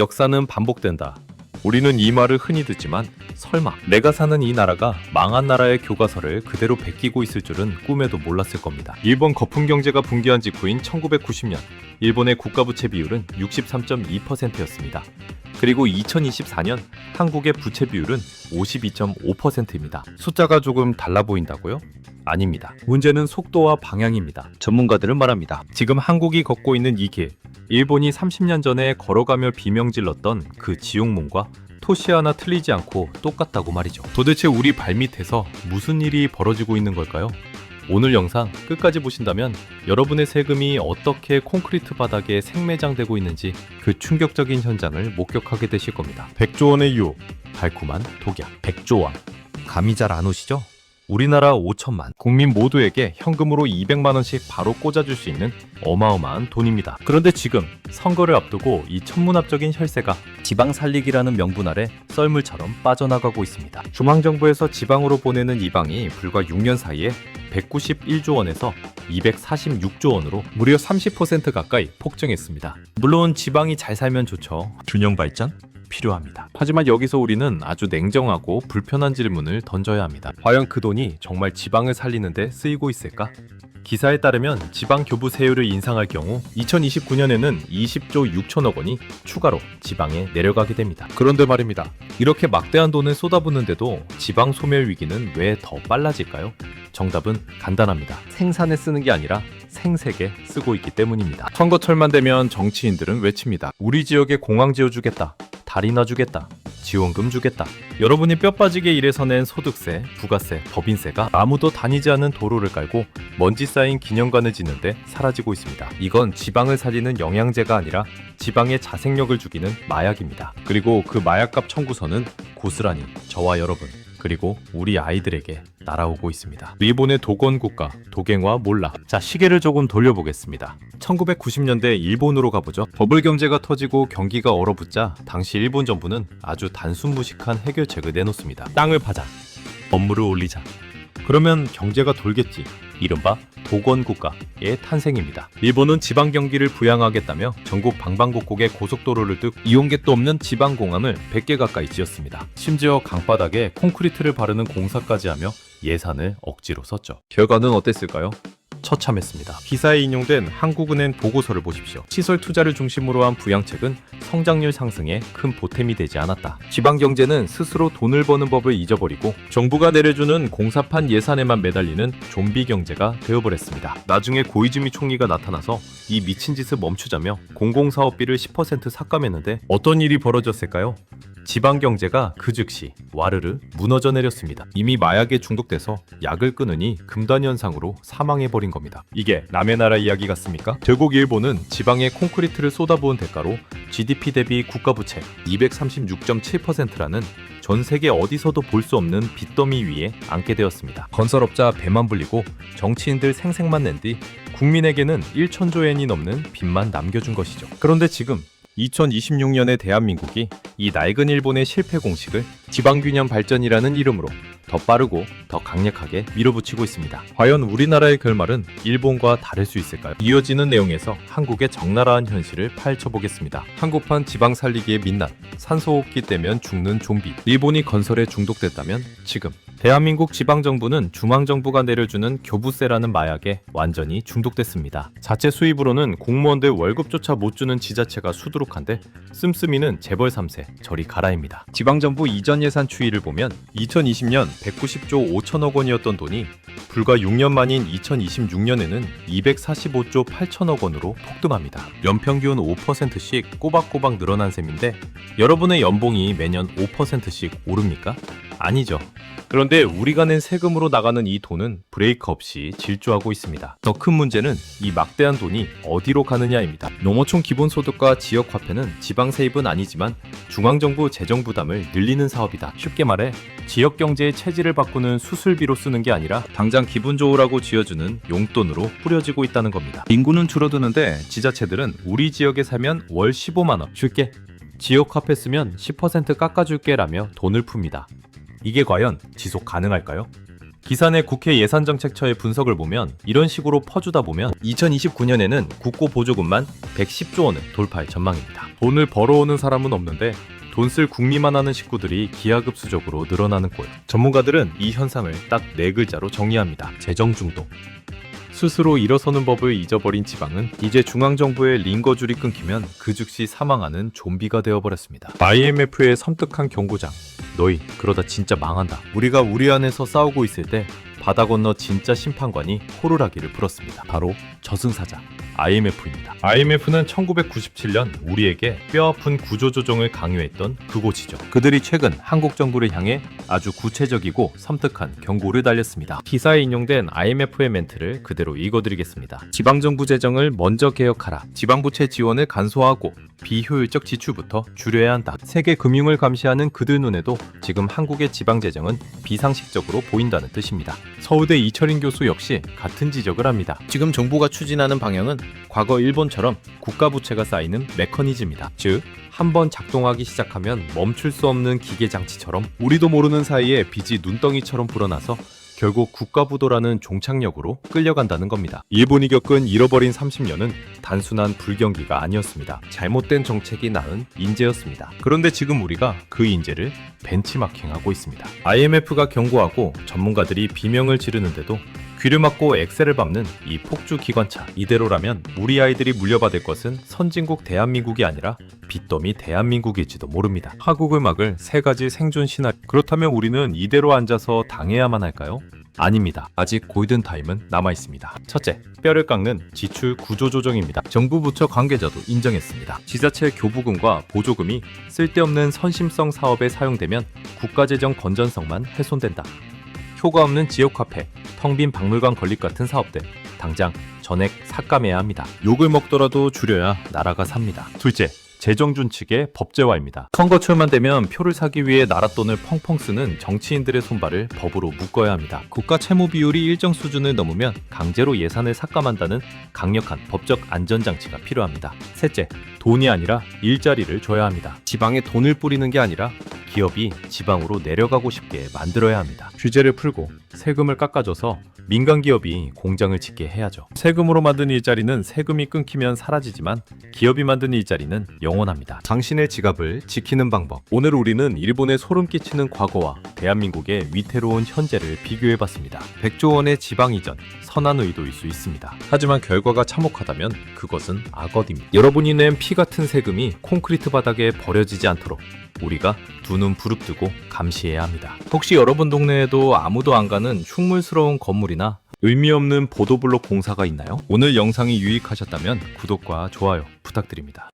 역사는 반복된다. 우리는 이 말을 흔히 듣지만 설마 내가 사는 이 나라가 망한 나라의 교과서를 그대로 베끼고 있을 줄은 꿈에도 몰랐을 겁니다. 일본 거품 경제가 붕괴한 직후인 1990년 일본의 국가 부채 비율은 63.2%였습니다. 그리고 2024년 한국의 부채 비율은 52.5%입니다. 숫자가 조금 달라 보인다고요? 아닙니다. 문제는 속도와 방향입니다. 전문가들은 말합니다. 지금 한국이 걷고 있는 이 길, 일본이 30년 전에 걸어가며 비명질렀던 그 지옥문과 토시 하나 틀리지 않고 똑같다고 말이죠. 도대체 우리 발밑에서 무슨 일이 벌어지고 있는 걸까요? 오늘 영상 끝까지 보신다면 여러분의 세금이 어떻게 콘크리트 바닥에 생매장되고 있는지 그 충격적인 현장을 목격하게 되실 겁니다. 100조 원의 유혹, 달콤한 독약, 100조 원. 감이 잘 안 오시죠? 우리나라 5천만 국민 모두에게 현금으로 200만 원씩 바로 꽂아줄 수 있는 어마어마한 돈입니다. 그런데 지금 선거를 앞두고 이 천문학적인 혈세가 지방 살리기라는 명분 아래 썰물처럼 빠져나가고 있습니다. 중앙정부에서 지방으로 보내는 이방이 불과 6년 사이에 191조 원에서 246조 원으로 무려 30% 가까이 폭증했습니다. 물론 지방이 잘 살면 좋죠. 균형 발전 필요합니다. 하지만 여기서 우리는 아주 냉정하고 불편한 질문을 던져야 합니다. 과연 그 돈이 정말 지방을 살리는데 쓰이고 있을까? 기사에 따르면 지방 교부 세율을 인상할 경우 2029년에는 20조 6천억 원이 추가로 지방에 내려가게 됩니다. 그런데 말입니다. 이렇게 막대한 돈을 쏟아붓는데도 지방 소멸 위기는 왜 더 빨라질까요? 정답은 간단합니다. 생산에 쓰는 게 아니라 생색에 쓰고 있기 때문입니다. 선거철만 되면 정치인들은 외칩니다. 우리 지역에 공항 지어주겠다. 다리나 주겠다. 지원금 주겠다. 여러분이 뼈 빠지게 일해서 낸 소득세, 부가세, 법인세가 아무도 다니지 않은 도로를 깔고 먼지 쌓인 기념관을 짓는데 사라지고 있습니다. 이건 지방을 살리는 영양제가 아니라 지방의 자생력을 죽이는 마약입니다. 그리고 그 마약값 청구서는 고스란히 저와 여러분 그리고 우리 아이들에게 날아오고 있습니다. 일본의 도건 국가, 도갱과 몰라. 자, 시계를 조금 돌려보겠습니다. 1990년대 일본으로 가보죠. 버블 경제가 터지고 경기가 얼어붙자 당시 일본 정부는 아주 단순 무식한 해결책을 내놓습니다. 땅을 파자. 업무를 올리자. 그러면 경제가 돌겠지. 이른바 도건 국가의 탄생입니다. 일본은 지방 경기를 부양하겠다며 전국 방방곡곡에 고속도로를 뚫고 이용객도 없는 지방 공항을 100개 가까이 지었습니다. 심지어 강바닥에 콘크리트를 바르는 공사까지 하며 예산을 억지로 썼죠. 결과는 어땠을까요? 처참했습니다. 기사에 인용된 한국은행 보고서를 보십시오. 시설 투자를 중심으로 한 부양책은 성장률 상승에 큰 보탬이 되지 않았다. 지방 경제는 스스로 돈을 버는 법을 잊어버리고 정부가 내려주는 공사판 예산에만 매달리는 좀비 경제가 되어버렸습니다. 나중에 고이즈미 총리가 나타나서 이 미친 짓을 멈추자며 공공사업비를 10% 삭감했는데 어떤 일이 벌어졌을까요? 지방 경제가 그 즉시 와르르 무너져 내렸습니다. 이미 마약에 중독돼서 약을 끊으니 금단 현상으로 사망해 버린 겁니다. 이게 남의 나라 이야기 같습니까? 결국 일본은 지방에 콘크리트를 쏟아부은 대가로 GDP 대비 국가 부채 236.7%라는 전 세계 어디서도 볼 수 없는 빚더미 위에 앉게 되었습니다. 건설업자 배만 불리고 정치인들 생색만 낸 뒤 국민에게는 1천조 엔이 넘는 빚만 남겨준 것이죠. 그런데 지금 2026년의 대한민국이 이 낡은 일본의 실패 공식을 지방균형 발전이라는 이름으로 더 빠르고 더 강력하게 밀어붙이고 있습니다. 과연 우리나라의 결말은 일본과 다를 수 있을까요? 이어지는 내용에서 한국의 적나라한 현실을 파헤쳐보겠습니다. 한국판 지방 살리기의 민낯, 산소 호흡기 떼면 죽는 좀비, 일본이 건설에 중독됐다면 지금 대한민국 지방정부는 중앙정부가 내려주는 교부세라는 마약에 완전히 중독됐습니다. 자체 수입으로는 공무원들 월급조차 못 주는 지자체가 수두룩한데 씀씀이는 재벌 3세 저리 가라입니다. 지방정부 이전 예산 추이를 보면 2020년 190조 5천억 원이었던 돈이 불과 6년 만인 2026년에는 245조 8천억 원으로 폭등합니다. 연평균 5%씩 꼬박꼬박 늘어난 셈인데 여러분의 연봉이 매년 5%씩 오릅니까? 아니죠. 그런데 우리가 낸 세금으로 나가는 이 돈은 브레이크 없이 질주하고 있습니다. 더 큰 문제는 이 막대한 돈이 어디로 가느냐입니다. 농어촌 기본소득과 지역화폐는 지방 세입은 아니지만 중앙정부 재정 부담을 늘리는 사업이다. 쉽게 말해 지역 경제의 체질을 바꾸는 수술비로 쓰는 게 아니라 당장 기분 좋으라고 쥐어주는 용돈으로 뿌려지고 있다는 겁니다. 인구는 줄어드는데 지자체들은 우리 지역에 살면 월 15만 원 줄게. 지역 화폐 쓰면 10% 깎아줄게라며 돈을 풉니다. 이게 과연 지속 가능할까요? 내 국회 예산정책처의 분석을 보면 이런 식으로 퍼주다 보면 2029년에는 국고 보조금만 110조 원을 돌파할 전망입니다. 돈을 벌어오는 사람은 없는데 돈 쓸 궁리만 하는 식구들이 기하급수적으로 늘어나는 꼴. 전문가들은 이 현상을 딱 네 글자로 정의합니다. 재정 중독. 스스로 일어서는 법을 잊어버린 지방은 이제 중앙정부의 링거줄이 끊기면 그 즉시 사망하는 좀비가 되어버렸습니다. IMF의 섬뜩한 경고장. 너희 그러다 진짜 망한다. 우리가 우리 안에서 싸우고 있을 때 바다 건너 진짜 심판관이 호루라기를 불었습니다. 바로 저승사자 IMF입니다. IMF는 1997년 우리에게 뼈아픈 구조조정을 강요했던 그곳이죠. 그들이 최근 한국 정부를 향해 아주 구체적이고 섬뜩한 경고를 달렸습니다. 기사에 인용된 IMF의 멘트를 그대로 읽어드리겠습니다. 지방정부 재정을 먼저 개혁하라. 지방부채 지원을 간소화하고 비효율적 지출부터 줄여야 한다. 세계 금융을 감시하는 그들 눈에도 지금 한국의 지방 재정은 비상식적으로 보인다는 뜻입니다. 서울대 이철인 교수 역시 같은 지적을 합니다. 지금 정부가 추진하는 방향은 과거 일본처럼 국가 부채가 쌓이는 메커니즘이다. 즉, 한 번 작동하기 시작하면 멈출 수 없는 기계 장치처럼 우리도 모르는 사이에 빚이 눈덩이처럼 불어나서 결국 국가부도라는 종착역으로 끌려간다는 겁니다. 일본이 겪은 잃어버린 30년은 단순한 불경기가 아니었습니다. 잘못된 정책이 낳은 인재였습니다. 그런데 지금 우리가 그 인재를 벤치마킹하고 있습니다. IMF가 경고하고 전문가들이 비명을 지르는데도 귀를 막고 엑셀을 밟는 이 폭주 기관차 이대로라면 우리 아이들이 물려받을 것은 선진국 대한민국이 아니라 빚더미 대한민국일지도 모릅니다. 하국을 막을 세 가지 생존 시나리오. 그렇다면 우리는 이대로 앉아서 당해야만 할까요? 아닙니다. 아직 골든타임은 남아있습니다. 첫째, 뼈를 깎는 지출 구조 조정입니다. 정부 부처 관계자도 인정했습니다. 지자체 교부금과 보조금이 쓸데없는 선심성 사업에 사용되면 국가재정 건전성만 훼손된다. 효과 없는 지역 화폐, 텅 빈 박물관 건립 같은 사업들 당장 전액 삭감해야 합니다. 욕을 먹더라도 줄여야 나라가 삽니다. 둘째, 재정준 측의 법제화입니다. 선거철만 되면 표를 사기 위해 나라 돈을 펑펑 쓰는 정치인들의 손발을 법으로 묶어야 합니다. 국가 채무 비율이 일정 수준을 넘으면 강제로 예산을 삭감한다는 강력한 법적 안전장치가 필요합니다. 셋째, 돈이 아니라 일자리를 줘야 합니다. 지방에 돈을 뿌리는 게 아니라 기업이 지방으로 내려가고 싶게 만들어야 합니다. 규제를 풀고 세금을 깎아줘서 민간 기업이 공장을 짓게 해야죠. 세금으로 만든 일자리는 세금이 끊기면 사라지지만 기업이 만든 일자리는 영원합니다. 당신의 지갑을 지키는 방법. 오늘 우리는 일본의 소름 끼치는 과거와 대한민국의 위태로운 현재를 비교해 봤습니다. 100조 원의 지방 이전, 선한 의도일 수 있습니다. 하지만 결과가 참혹하다면 그것은 악어입니다. 여러분이 낸 피 같은 세금이 콘크리트 바닥에 버려지지 않도록 우리가 두 눈 부릅뜨고 감시해야 합니다. 혹시 여러분 동네에도 아무도 안 가는 흉물스러운 건물 이나 의미 없는 보도블록 공사가 있나요? 오늘 영상이 유익하셨다면 구독과 좋아요 부탁드립니다.